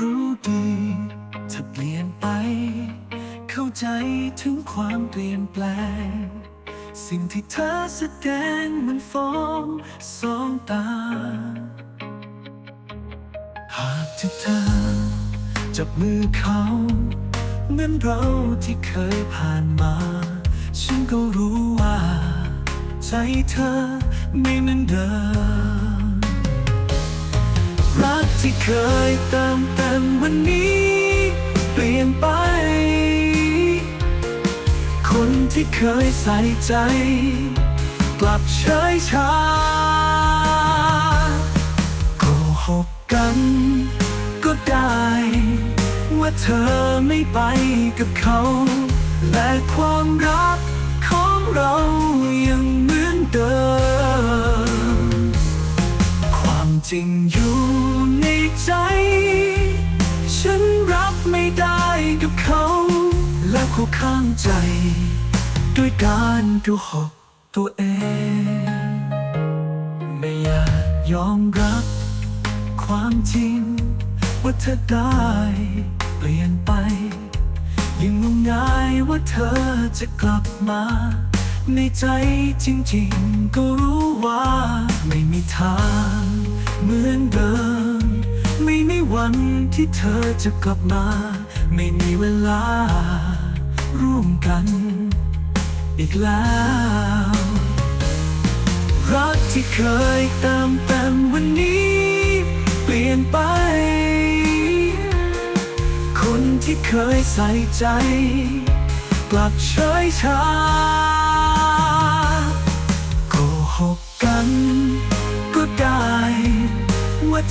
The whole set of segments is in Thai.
รู้ดี ถ้าเปลี่ยนไป เข้าใจถึงความเปลี่ยนแปลง สิ่งที่เธอแสดงมันฟ้องสองตา หากที่เธอ จับมือเขาเหมือนเราที่เคยผ่านมา ฉันก็รู้ว่า ใจเธอไม่เหมือนเดิม ที่เคยเติมเต็มวันนี้ เปลี่ยนไป คนที่เคยใส่ใจ กลับเฉยชาโกหกกัน ก็ได้ ว่าเธอไม่ไปกับเขา และความรักของเรายังเหมือนเดิม ความจริงอยู่ ใจ ฉันรับไม่ได้กับเขา และคู่ข้างใจ ด้วยการดูหกตัวเอง ไม่อยากยอมรับ ความจริง ว่าเธอได้ เปลี่ยนไปยังงมงายว่าเธอจะกลับมา ในใจจริงๆ ก็รู้ วันที่เธอจะกลับมา ไม่มีเวลา ร่วมกัน อีกแล้ว รักที่เคยเติมเต็มวันนี้ เปลี่ยนไป คนที่เคยใส่ใจ กลับเฉยชา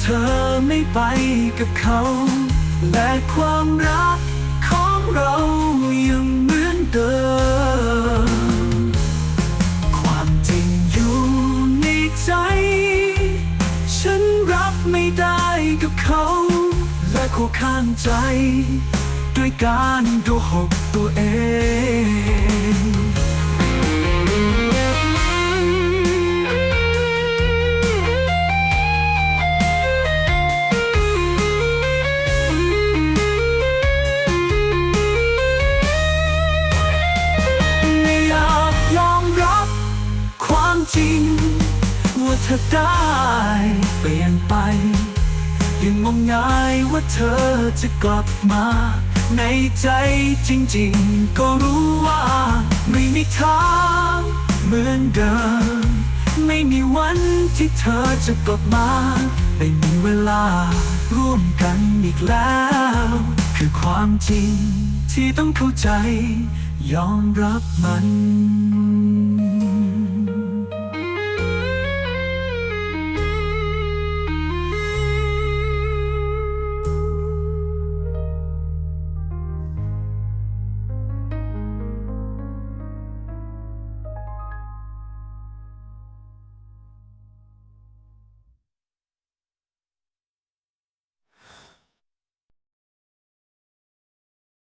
เธอไม่ไปกับเขา และความรักของเรายังเหมือนเดิม ความจริงอยู่ในใจ ฉันรับไม่ได้กับเขา และคู่ข้างใจ ด้วยการดูหกตัวเอง จริง ว่าเธอได้เปลี่ยนไป ยังมองมงายว่าเธอจะกลับมา ในใจจริงๆ ก็รู้ว่า ไม่มีทางเหมือนเดิม ไม่มีวันที่เธอจะกลับมาไม่มีเวลาร่วมกันอีกแล้ว คือความจริงที่ต้องเข้าใจ ยอมรับมัน